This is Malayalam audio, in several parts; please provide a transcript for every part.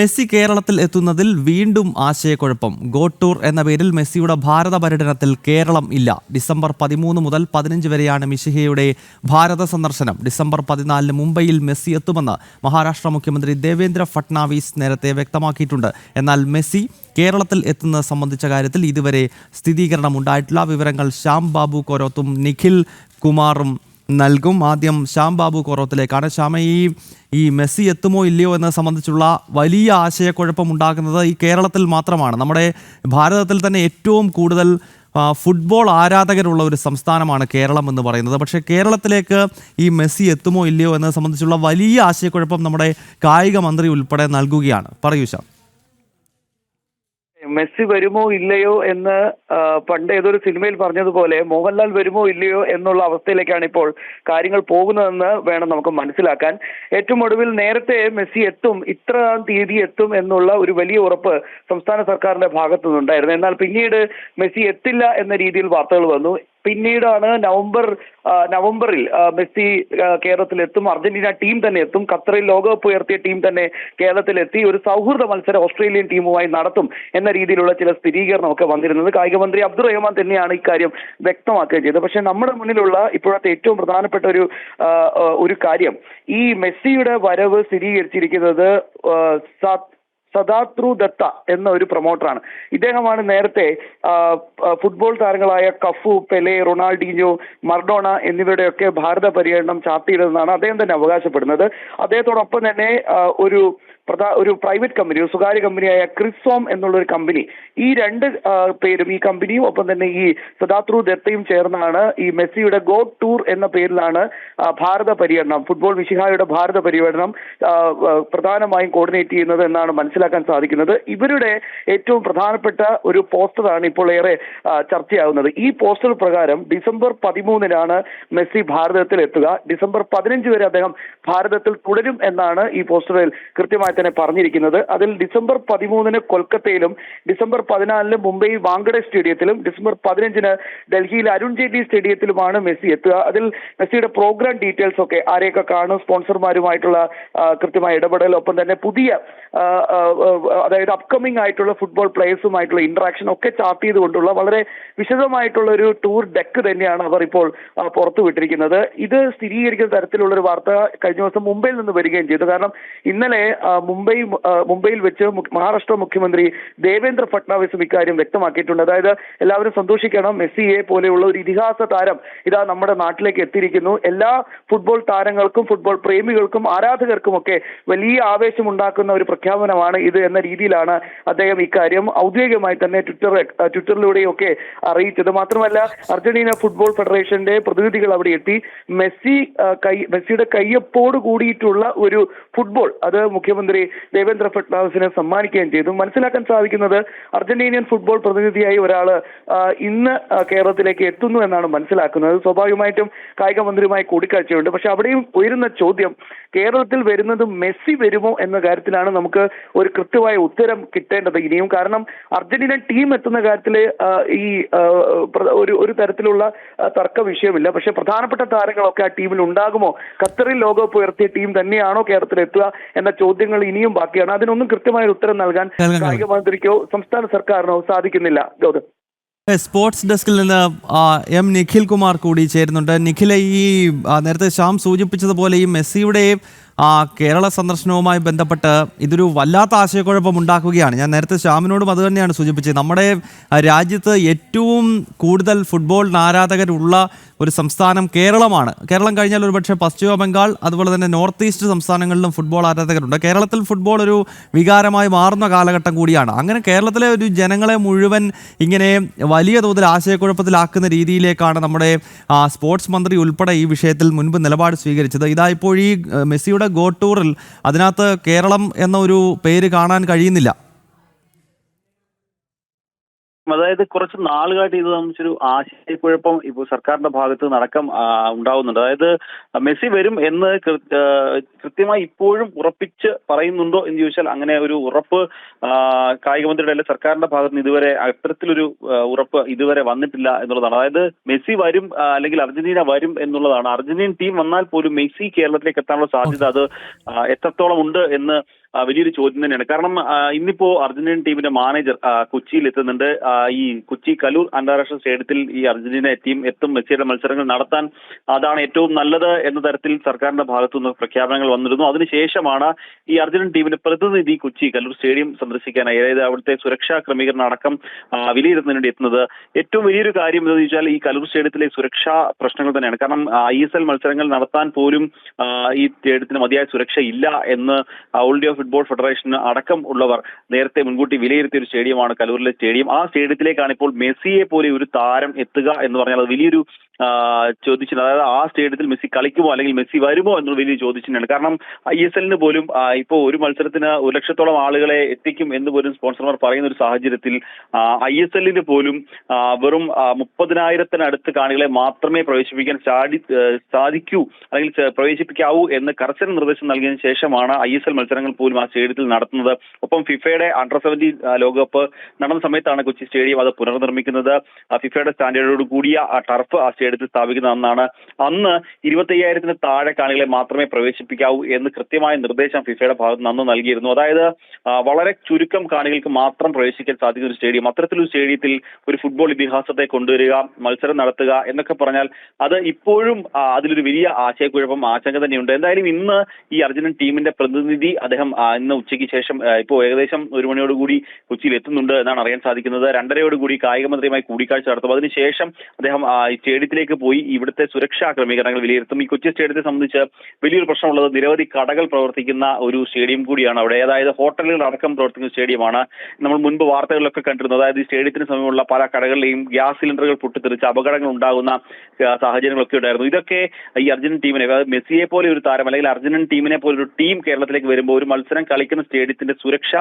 മെസ്സി കേരളത്തിൽ എത്തുന്നതിൽ വീണ്ടും ആശയക്കുഴപ്പം. ഗോ ടൂർ എന്ന പേരിൽ മെസ്സിയുടെ ഭാരത പര്യടനത്തിൽ കേരളം ഇല്ല. ഡിസംബർ പതിമൂന്ന് മുതൽ പതിനഞ്ച് വരെയാണ് മിഷിഹയുടെ ഭാരത സന്ദർശനം. ഡിസംബർ പതിനാലിന് മുംബൈയിൽ മെസ്സി എത്തുമെന്ന് മഹാരാഷ്ട്ര മുഖ്യമന്ത്രി ദേവേന്ദ്ര ഫട്നാവിസ് നേരത്തെ വ്യക്തമാക്കിയിട്ടുണ്ട്. എന്നാൽ മെസ്സി കേരളത്തിൽ എത്തുന്നത് സംബന്ധിച്ച കാര്യത്തിൽ ഇതുവരെ സ്ഥിരീകരണം ഉണ്ടായിട്ടില്ല വിവരങ്ങൾ ശ്യാം ബാബു കൊരോത്തും നിഖിൽ കുമാറും നൽകും. ആദ്യം ശ്യാം ബാബു കൊറോത്തിലേക്കാണ്. ശ്യാമ ഈ ഈ മെസ്സി എത്തുമോ ഇല്ലയോ എന്നത് സംബന്ധിച്ചുള്ള വലിയ ആശയക്കുഴപ്പമുണ്ടാക്കുന്നത് ഈ കേരളത്തിൽ മാത്രമാണ്. നമ്മുടെ ഭാരതത്തിൽ തന്നെ ഏറ്റവും കൂടുതൽ ഫുട്ബോൾ ആരാധകരുള്ള ഒരു സംസ്ഥാനമാണ് കേരളം എന്ന് പറയുന്നത്. പക്ഷേ കേരളത്തിലേക്ക് ഈ മെസ്സി എത്തുമോ ഇല്ലയോ എന്നത് സംബന്ധിച്ചുള്ള വലിയ ആശയക്കുഴപ്പം നമ്മുടെ കായിക മന്ത്രി ഉൾപ്പെടെ നൽകുകയാണ്. പറയൂ ശ്യാം. മെസ്സി വരുമോ ഇല്ലയോ എന്ന് പണ്ട് ഏതൊരു സിനിമയിൽ പറഞ്ഞതുപോലെ മോഹൻലാൽ വരുമോ ഇല്ലയോ എന്നുള്ള അവസ്ഥയിലേക്കാണ് ഇപ്പോൾ കാര്യങ്ങൾ പോകുന്നതെന്ന് വേണം നമുക്ക് മനസ്സിലാക്കാൻ. ഏറ്റവും ഒടുവിൽ നേരത്തെ മെസ്സി എത്തും ഇത്ര തീയതി എത്തും എന്നുള്ള ഒരു വലിയ ഉറപ്പ് സംസ്ഥാന സർക്കാരിന്റെ ഭാഗത്തു നിന്നുണ്ടായിരുന്നു എന്നാൽ പിന്നീട് മെസ്സി എത്തില്ല എന്ന രീതിയിൽ വാർത്തകൾ വന്നു. പിന്നീടാണ് നവംബർ നവംബറിൽ മെസ്സി കേരളത്തിൽ കേരളത്തിലെത്തും അർജന്റീന ടീം തന്നെ എത്തും ഖത്തറിൽ ലോകകപ്പ് ഉയർത്തിയ ടീം തന്നെ കേരളത്തിലെത്തി ഒരു സൗഹൃദ മത്സരം ഓസ്ട്രേലിയൻ ടീമുമായി നടത്തും എന്ന രീതിയിലുള്ള ചില സ്ഥിരീകരണമൊക്കെ വന്നിരുന്നത്. കായികമന്ത്രി അബ്ദുൾ റഹ്മാൻ തന്നെയാണ് ഇക്കാര്യം വ്യക്തമാക്കുകയും ചെയ്തത്. പക്ഷേ നമ്മുടെ മുന്നിലുള്ള ഇപ്പോഴത്തെ ഏറ്റവും പ്രധാനപ്പെട്ട ഒരു ഒരു കാര്യം ഈ മെസ്സിയുടെ വരവ് സ്ഥിരീകരിച്ചിരിക്കുന്നത് സദാത്രു ദത്ത എന്ന ഒരു പ്രൊമോട്ടറാണ് ഇദ്ദേഹമാണ് നേരത്തെ ഫുട്ബോൾ താരങ്ങളായ കഫു പെലെ റൊണാൾഡീഞ്ഞോ മർഡോണ എന്നിവരുടെയൊക്കെ ഭാരത പര്യടനം ചാർത്തിയിടുന്നതാണ് അദ്ദേഹം തന്നെ അവകാശപ്പെടുന്നത്. അദ്ദേഹത്തോടൊപ്പം തന്നെ ഒരു പ്രധാ ഒരു പ്രൈവറ്റ് കമ്പനി ഒരു സ്വകാര്യ കമ്പനിയായ ക്രിസോം എന്നുള്ള ഒരു കമ്പനി ഈ രണ്ട് പേരും ഈ കമ്പനിയും ഒപ്പം തന്നെ ഈ സദാത്രു ദത്തയും ചേർന്നാണ് ഈ മെസ്സിയുടെ ഗോ ടൂർ എന്ന പേരിലാണ് ഭാരത പര്യടനം ഫുട്ബോൾ വിശിഹായുടെ ഭാരത പര്യടനം പ്രധാനമായും കോർഡിനേറ്റ് ചെയ്യുന്നത് എന്നാണ് മനസ്സിലാക്കാൻ സാധിക്കുന്നത്. ഇവരുടെ ഏറ്റവും പ്രധാനപ്പെട്ട ഒരു പോസ്റ്ററാണ് ഇപ്പോൾ ഏറെ ചർച്ചയാവുന്നത്. ഈ പോസ്റ്റർ പ്രകാരം ഡിസംബർ പതിമൂന്നിനാണ് മെസ്സി ഭാരതത്തിൽ എത്തുക ഡിസംബർ പതിനഞ്ച് വരെ അദ്ദേഹം ഭാരതത്തിൽ തുടരും എന്നാണ് ഈ പോസ്റ്ററിൽ കൃത്യമായി തന്നെ പറഞ്ഞിരിക്കുന്നത്. അതിൽ ഡിസംബർ പതിമൂന്നിന് കൊൽക്കത്തയിലും ഡിസംബർ പതിനാലിന് മുംബൈ വാങ്കഡെ സ്റ്റേഡിയത്തിലും ഡിസംബർ പതിനഞ്ചിന് ഡൽഹിയിൽ അരുൺ ജെയ്റ്റ്ലി സ്റ്റേഡിയത്തിലുമാണ് മെസ്സി എത്തുക. അതിൽ മെസ്സിയുടെ പ്രോഗ്രാം ഡീറ്റെയിൽസ് ഒക്കെ ആരെയൊക്കെ കാണും സ്പോൺസർമാരുമായിട്ടുള്ള കൃത്യമായ ഇടപെടൽ ഒപ്പം തന്നെ പുതിയ അതായത് അപ്കമിംഗ് ആയിട്ടുള്ള ഫുട്ബോൾ പ്ലേയേഴ്സുമായിട്ടുള്ള ഇന്ററാക്ഷൻ ഒക്കെ ചാർട്ട് ചെയ്തുകൊണ്ടുള്ള വളരെ വിശദമായിട്ടുള്ള ഒരു ടൂർ ഡെക്ക് തന്നെയാണ് അവർ ഇപ്പോൾ പുറത്തു വിട്ടിരിക്കുന്നത്. ഇത് സ്ഥിരീകരിക്കുന്ന തരത്തിലുള്ള ഒരു വാർത്ത കഴിഞ്ഞ ദിവസം മുംബൈയിൽ നിന്ന് വരികയും ചെയ്തു. കാരണം ഇന്നലെ മുംബൈ മുംബൈയിൽ വെച്ച് മഹാരാഷ്ട്ര മുഖ്യമന്ത്രി ദേവേന്ദ്ര ഫട്നാവിസും ഇക്കാര്യം വ്യക്തമാക്കിയിട്ടുണ്ട്. അതായത് എല്ലാവരും സന്തോഷിക്കണം. മെസ്സിയെ പോലെയുള്ള ഒരു ഇതിഹാസ താരം ഇതാ നമ്മുടെ നാട്ടിലേക്ക് എത്തിയിരിക്കുന്നു. എല്ലാ ഫുട്ബോൾ താരങ്ങൾക്കും ഫുട്ബോൾ പ്രേമികൾക്കും ആരാധകർക്കും ഒക്കെ വലിയ ആവേശമുണ്ടാക്കുന്ന ഒരു പ്രഖ്യാപനമാണ് ഇത് എന്ന രീതിയിലാണ് അദ്ദേഹം ഇക്കാര്യം ഔദ്യോഗികമായി തന്നെ ട്വിറ്റർ ട്വിറ്ററിലൂടെയൊക്കെ അറിയിച്ചത്. മാത്രമല്ല അർജന്റീന ഫുട്ബോൾ ഫെഡറേഷന്റെ പ്രതിനിധികൾ അവിടെ എത്തി. മെസ്സി കൈ മെസ്സിയുടെ കയ്യൊപ്പോട് കൂടിയിട്ടുള്ള ഒരു ഫുട്ബോൾ അത് മുഖ്യമന്ത്രി ദേവേന്ദ്ര ഫട്നാവിസിനെ സമ്മാനിക്കുകയും ചെയ്തു. മനസ്സിലാക്കാൻ സാധിക്കുന്നത് അർജന്റീനിയൻ ഫുട്ബോൾ പ്രതിനിധിയായി ഒരാൾ ഇന്ന് കേരളത്തിലേക്ക് എത്തുന്നു എന്നാണ് മനസ്സിലാക്കുന്നത്. സ്വാഭാവികമായിട്ടും കായിക മന്ത്രിയുമായി കൂടിക്കാഴ്ചയുണ്ട്. പക്ഷെ അവിടെയും ഉയരുന്ന ചോദ്യം കേരളത്തിൽ വരുന്നത് മെസ്സി വരുമോ എന്ന കാര്യത്തിലാണ് നമുക്ക് ഒരു കൃത്യമായ ഉത്തരം കിട്ടേണ്ടത് ഇനിയും. കാരണം അർജന്റീന ടീം എത്തുന്ന കാര്യത്തിൽ ഈ ഒരു ഒരു തരത്തിലുള്ള തർക്ക വിഷയമില്ല. പക്ഷെ പ്രധാനപ്പെട്ട താരങ്ങളൊക്കെ ആ ടീമിൽ ഉണ്ടാകുമോ? ഖത്തറിൽ ലോകകപ്പ് ഉയർത്തിയ ടീം തന്നെയാണോ കേരളത്തിൽ എത്തുക എന്ന ചോദ്യങ്ങൾ ഇനിയും ബാക്കിയാണ്. അതിനൊന്നും കൃത്യമായ ഉത്തരം നൽകാൻ കായിക മന്ത്രിക്കോ സംസ്ഥാന സർക്കാരിനോ സാധിക്കുന്നില്ല. ഗൗതം. സ്പോർട്സ് ഡെസ്കിൽ നിന്ന് എം നിഖിൽ കുമാർ കൂടി ചേരുന്നുണ്ട്. നിഖിലെ ഈ നേരത്തെ ശ്യാം സൂചിപ്പിച്ചതുപോലെ ഈ മെസ്സിയുടെ ആ കേരള സന്ദർശനവുമായി ബന്ധപ്പെട്ട് ഇതൊരു വല്ലാത്ത ആശയക്കുഴപ്പം ഉണ്ടാക്കുകയാണ്. ഞാൻ നേരത്തെ ശ്യാമിനോടും അത് തന്നെയാണ് സൂചിപ്പിച്ചത്. നമ്മുടെ ആ, രാജ്യത്ത് ഏറ്റവും കൂടുതൽ ഫുട്ബോൾ ആരാധകരുള്ള ഒരു സംസ്ഥാനം കേരളമാണ്. കേരളം കഴിഞ്ഞാൽ ഒരുപക്ഷെ പശ്ചിമ ബംഗാൾ അതുപോലെ തന്നെ നോർത്ത് ഈസ്റ്റ് സംസ്ഥാനങ്ങളിലും ഫുട്ബോൾ ആരാധകരുണ്ട്. കേരളത്തിൽ ഫുട്ബോൾ ഒരു വികാരമായി മാറുന്ന കാലഘട്ടം കൂടിയാണ്. അങ്ങനെ കേരളത്തിലെ ഒരു ജനങ്ങളെ മുഴുവൻ ഇങ്ങനെ വലിയ തോതിൽ ആശയക്കുഴപ്പത്തിലാക്കുന്ന രീതിയിലേക്കാണ് നമ്മുടെ സ്പോർട്സ് മന്ത്രി ഉൾപ്പെടെ ഈ വിഷയത്തിൽ മുൻപ് നിലപാട് സ്വീകരിച്ചത്. ഇതാ ഇപ്പോൾ ഈ മെസ്സിയുടെ ഗോ ടൂറിൽ അതിനകത്ത് കേരളം എന്നൊരു പേര് കാണാൻ കഴിയുന്നില്ല. അതായത് കുറച്ച് നാളുകളായിട്ട് ഇത് സംബന്ധിച്ചൊരു ആശയക്കുഴപ്പം ഇപ്പോൾ സർക്കാരിന്റെ ഭാഗത്ത് നടക്കം ഉണ്ടാവുന്നുണ്ട്. അതായത് മെസ്സി വരും എന്ന് കൃത്യമായി ഇപ്പോഴും ഉറപ്പിച്ച് പറയുന്നുണ്ടോ എന്ന് ചോദിച്ചാൽ അങ്ങനെ ഒരു ഉറപ്പ് കായികമന്ത്രിയുടെ കായിക മന്ത്രിയുടെ അല്ലെങ്കിൽ സർക്കാരിന്റെ ഭാഗത്ത് നിന്ന് ഇതുവരെ അത്തരത്തിലൊരു ഉറപ്പ് ഇതുവരെ വന്നിട്ടില്ല എന്നുള്ളതാണ്. അതായത് മെസ്സി വരും അല്ലെങ്കിൽ അർജന്റീന വരും എന്നുള്ളതാണ്. അർജന്റീൻ ടീം വന്നാൽ പോലും മെസ്സി കേരളത്തിലേക്ക് എത്താനുള്ള സാധ്യത അത് എത്രത്തോളം ഉണ്ട് എന്ന് വലിയൊരു ചോദ്യം തന്നെയാണ്. കാരണം ഇന്നിപ്പോ അർജന്റീൻ ടീമിന്റെ മാനേജർ കൊച്ചിയിൽ എത്തുന്നുണ്ട്. ഈ കൊച്ചി കലൂർ അന്താരാഷ്ട്ര സ്റ്റേഡിയത്തിൽ ഈ അർജന്റീന ടീം എത്തും. മെസ്സിയുടെ മത്സരങ്ങൾ നടത്താൻ അതാണ് ഏറ്റവും നല്ലത് എന്ന തരത്തിൽ സർക്കാരിന്റെ ഭാഗത്തുനിന്ന് പ്രഖ്യാപനങ്ങൾ വന്നിരുന്നു. അതിനുശേഷമാണ് ഈ അർജന്റീൻ ടീമിന്റെ പ്രതിനിധി കൊച്ചി കലൂർ സ്റ്റേഡിയം സന്ദർശിക്കാനായി അതായത് അവിടുത്തെ സുരക്ഷാ ക്രമീകരണം അടക്കം വിലയിരുത്തുന്നതിന് വേണ്ടി എത്തുന്നത്. ഏറ്റവും വലിയൊരു കാര്യം എന്താണെന്ന് വെച്ചാൽ ഈ കലൂർ സ്റ്റേഡിയത്തിലെ സുരക്ഷാ പ്രശ്നങ്ങൾ തന്നെയാണ്. കാരണം ഐ എസ് എൽ മത്സരങ്ങൾ നടത്താൻ പോലും ഈ സ്റ്റേഡിയത്തിന് മതിയായ സുരക്ഷ ഇല്ല എന്ന് ഓൾഡ് ഇന്ത്യ ഫുട്ബോൾ ഫെഡറേഷൻ അടക്കം ഉള്ളവർ നേരത്തെ മുൻകൂട്ടി വിലയിരുത്തിയ ഒരു സ്റ്റേഡിയമാണ് കലൂരിലെ സ്റ്റേഡിയം. ആ സ്റ്റേഡിയത്തിലേക്കാണ് ഇപ്പോൾ മെസ്സിയെ പോലെ ഒരു താരം എത്തുക എന്ന് പറഞ്ഞാൽ അത് വലിയൊരു ചോദിച്ചിന് അതായത് ആ സ്റ്റേഡിയത്തിൽ മെസ്സി കളിക്കുമോ അല്ലെങ്കിൽ മെസ്സി വരുമോ എന്ന് വലിയ ചോദ്യചിഹ്നമാണ്. കാരണം ഐ എസ് എല്ലിന് പോലും ഇപ്പോൾ ഒരു മത്സരത്തിന് ഒരു ലക്ഷത്തോളം ആളുകളെ എത്തിക്കും എന്ന് പോലും സ്പോൺസർമാർ പറയുന്ന ഒരു സാഹചര്യത്തിൽ ഐ എസ് എല്ലിന് പോലും വെറും മുപ്പതിനായിരത്തിനടുത്ത് കാണികളെ മാത്രമേ പ്രവേശിപ്പിക്കാൻ സാധി സാധിക്കൂ അല്ലെങ്കിൽ പ്രവേശിപ്പിക്കാവൂ എന്ന് കർശന നിർദ്ദേശം നൽകിയതിനു ശേഷമാണ് ഐ എസ് എൽ മത്സരങ്ങൾ പോലും ആ സ്റ്റേഡിയത്തിൽ നടത്തുന്നത്. ഒപ്പം ഫിഫയുടെ അണ്ടർ സെവന്റീൻ ലോകകപ്പ് നടന്ന സമയത്താണ് കൊച്ചി സ്റ്റേഡിയം അത് പുനർനിർമ്മിക്കുന്നത്. ഫിഫയുടെ സ്റ്റാൻഡേർഡോട് കൂടിയ ടർഫ് ആ സ്റ്റേഡിയത്തിൽ സ്ഥാപിക്കുന്ന അന്നാണ് അന്ന് ഇരുപത്തയ്യായിരത്തിന് താഴെ കാണികളെ മാത്രമേ പ്രവേശിപ്പിക്കാവൂ എന്ന് കൃത്യമായ നിർദ്ദേശം ഫിഫയുടെ ഭാഗത്ത് നിന്ന് നൽകിയിരുന്നു. അതായത് വളരെ ചുരുക്കം കാണികൾക്ക് മാത്രം പ്രവേശിക്കാൻ സാധിക്കുന്ന ഒരു സ്റ്റേഡിയം. അത്തരത്തിലൊരു സ്റ്റേഡിയത്തിൽ ഒരു ഫുട്ബോൾ ഇതിഹാസത്തെ കൊണ്ടുവരിക മത്സരം നടത്തുക എന്നൊക്കെ പറഞ്ഞാൽ അത് ഇപ്പോഴും അതിലൊരു വലിയ ആശയക്കുഴപ്പം ആശങ്ക തന്നെയുണ്ട്. എന്തായാലും ഇന്ന് ഈ അർജന്റീൻ ടീമിന്റെ പ്രതിനിധി അദ്ദേഹം ഇന്ന് ഉച്ചയ്ക്ക് ശേഷം ഇപ്പോൾ ഏകദേശം ഒരു മണിയോടുകൂടി കൊച്ചിയിൽ എത്തുന്നുണ്ട് എന്നാണ് അറിയാൻ സാധിക്കുന്നത്. രണ്ടരയോടുകൂടി കായിക മന്ത്രിയുമായി കൂടിക്കാഴ്ച നടത്തും. അതിനുശേഷം അദ്ദേഹം സ്റ്റേഡിയത്തിലേക്ക് പോയി ഇവിടുത്തെ സുരക്ഷാ ക്രമീകരണങ്ങൾ വിലയിരുത്തും. ഈ കൊച്ചി സ്റ്റേഡിയത്തെ സംബന്ധിച്ച് വലിയൊരു പ്രശ്നമുള്ളത് നിരവധി കടകൾ പ്രവർത്തിക്കുന്ന ഒരു സ്റ്റേഡിയം കൂടിയാണ് അവിടെ. അതായത് ഹോട്ടലുകൾ അടക്കം പ്രവർത്തിക്കുന്ന സ്റ്റേഡിയമാണ്. നമ്മൾ മുൻപ് വാർത്തകളിലൊക്കെ കണ്ടിരുന്നത്. അതായത് ഈ സ്റ്റേഡിയത്തിന് സമയമുള്ള പല കടകളിലെയും ഗ്യാസ് സിലിണ്ടറുകൾ പൊട്ടിത്തെറിച്ച് അപകടങ്ങൾ ഉണ്ടാകുന്ന സാഹചര്യങ്ങളൊക്കെ ഉണ്ടായിരുന്നു. ഇതൊക്കെ ഈ അർജന്റീൻ ടീമിനെ മെസ്സിയെ പോലെ ഒരു താരം അല്ലെങ്കിൽ അർജന്റീൻ ടീമിനെ പോലെ ഒരു ടീം കേരളത്തിലേക്ക് വരുമ്പോൾ ഒരു മത്സരം കളിക്കുന്ന സ്റ്റേഡിയത്തിന്റെ സുരക്ഷ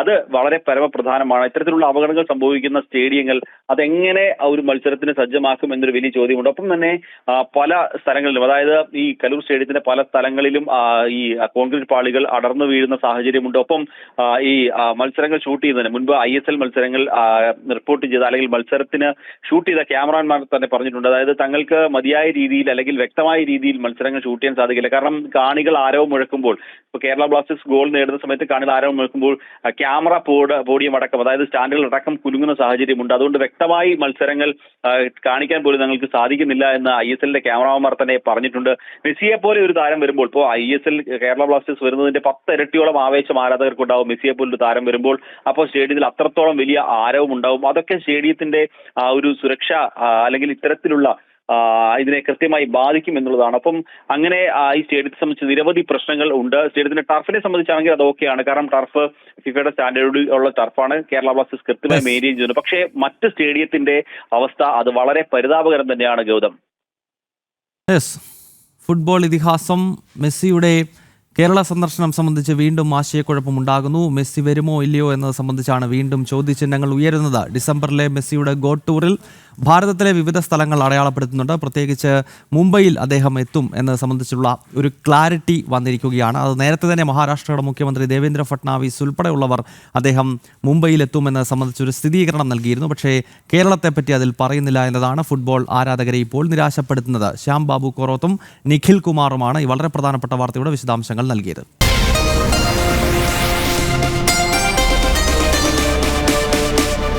അത് വളരെ പരമപ്രധാനമാണ്. ഇത്തരത്തിലുള്ള അപകടങ്ങൾ സംഭവിക്കുന്ന സ്റ്റേഡിയങ്ങൾ അതെങ്ങനെ ഒരു മത്സരത്തിന് സജ്ജമാക്കും എന്നൊരു വലിയ ചോദ്യമുണ്ട്. ഒപ്പം തന്നെ പല സ്ഥലങ്ങളിലും അതായത് ഈ കലൂർ സ്റ്റേഡിയത്തിന്റെ പല സ്ഥലങ്ങളിലും ഈ കോൺക്രീറ്റ് പാളികൾ അടർന്നു വീഴുന്ന സാഹചര്യമുണ്ട്. ഒപ്പം ഈ മത്സരങ്ങൾ ഷൂട്ട് ചെയ്യുന്നതിന് മുൻപ് ഐ എസ് എൽ മത്സരങ്ങൾ റിപ്പോർട്ട് ചെയ്ത അല്ലെങ്കിൽ മത്സരത്തിന് ഷൂട്ട് ചെയ്ത ക്യാമറാമാർ തന്നെ പറഞ്ഞിട്ടുണ്ട്. അതായത് തങ്ങൾക്ക് മതിയായ രീതിയിൽ അല്ലെങ്കിൽ വ്യക്തമായ രീതിയിൽ മത്സരങ്ങൾ ഷൂട്ട് ചെയ്യാൻ സാധിക്കില്ല. കാരണം കാണികൾ ആരവം മുഴക്കുമ്പോൾ ഇപ്പൊ കേരള ബ്ലാസ്റ്റേഴ്സ് ഗോൾ നേടുന്ന സമയത്ത് കാണികൾ ആരവം മുഴക്കുമ്പോൾ ക്യാമറ പോഡ് പോഡിയം അടക്കം അതായത് സ്റ്റാൻഡുകൾ അടക്കം കുലുങ്ങുന്ന സാഹചര്യമുണ്ട് അതുകൊണ്ട് വ്യക്തമായി മത്സരങ്ങൾ കാണിക്കാൻ പോലും ഞങ്ങൾക്ക് സാധിക്കുന്നില്ല എന്ന് ഐ എസ് എല്ലിന്റെ ക്യാമറാമാർ തന്നെ പറഞ്ഞിട്ടുണ്ട്. മെസ്സിയെ പോലെ ഒരു താരം വരുമ്പോൾ ഇപ്പോൾ I S L Kerala Blasters വരുന്നതിന്റെ പത്ത് ഇരട്ടിയോളം ആവേശം ആരാധകർക്ക് ഉണ്ടാവും മെസ്സിയെ പോലെ ഒരു താരം വരുമ്പോൾ. അപ്പോൾ സ്റ്റേഡിയത്തിൽ അത്രത്തോളം വലിയ ആരവം ഉണ്ടാവും അതൊക്കെ സ്റ്റേഡിയത്തിന്റെ ആ ഒരു സുരക്ഷ അല്ലെങ്കിൽ ഇത്തരത്തിലുള്ള ഇതിനെ കൃത്യമായി ബാധിക്കും എന്നുള്ളതാണ്. അപ്പം അങ്ങനെ ഈ സ്റ്റേഡിയത്തെ സംബന്ധിച്ച് നിരവധി പ്രശ്നങ്ങൾ ഉണ്ട്. സ്റ്റേഡിയത്തിന്റെ ടർഫിനെ സംബന്ധിച്ചാണെങ്കിൽ അത് ഓക്കെയാണ്. കാരണം ടർഫ് ഫിഫയുടെ സ്റ്റാൻഡേർഡ് ഉള്ള ടർഫാണ്. കേരള ബ്ലാസ്റ്റേഴ്സ് കൃത്യമായി. മെയിന്റെയിൻ ചെയ്യുന്നത് പക്ഷേ മറ്റ് സ്റ്റേഡിയത്തിന്റെ അവസ്ഥ അത് വളരെ പരിതാപകരം തന്നെയാണ് ഗൗതം. യെസ് ഫുട്ബോൾ ഇതിഹാസം മെസ്സിയുടെ കേരള സന്ദർശനം സംബന്ധിച്ച് വീണ്ടും ആശയക്കുഴപ്പമുണ്ടാകുന്നു. മെസ്സി വരുമോ ഇല്ലയോ എന്നത് സംബന്ധിച്ചാണ് വീണ്ടും ചോദ്യചിഹ്നങ്ങൾ ഉയരുന്നത്. ഡിസംബറിലെ മെസ്സിയുടെ ഗോ ടൂറിൽ ഭാരതത്തിലെ വിവിധ സ്ഥലങ്ങൾ അടയാളപ്പെടുത്തുന്നുണ്ട്. പ്രത്യേകിച്ച് മുംബൈയിൽ അദ്ദേഹം എത്തും എന്നത് സംബന്ധിച്ചുള്ള ഒരു ക്ലാരിറ്റി വന്നിരിക്കുകയാണ്. അത് നേരത്തെ തന്നെ മഹാരാഷ്ട്രയുടെ മുഖ്യമന്ത്രി ദേവേന്ദ്ര ഫട്നാവിസ് ഉൾപ്പെടെയുള്ളവർ അദ്ദേഹം മുംബൈയിൽ എത്തുമെന്നത് സംബന്ധിച്ചൊരു സ്ഥിരീകരണം നൽകിയിരുന്നു. പക്ഷേ കേരളത്തെപ്പറ്റി അതിൽ പറയുന്നില്ല എന്നതാണ് ഫുട്ബോൾ ആരാധകരെ ഇപ്പോൾ നിരാശപ്പെടുത്തുന്നത്. ശ്യാം ബാബു കൊറോത്തും നിഖിൽ കുമാറുമാണ് ഈ വളരെ പ്രധാനപ്പെട്ട വാർത്തയുടെ വിശദാംശങ്ങൾ നൽകിയത്.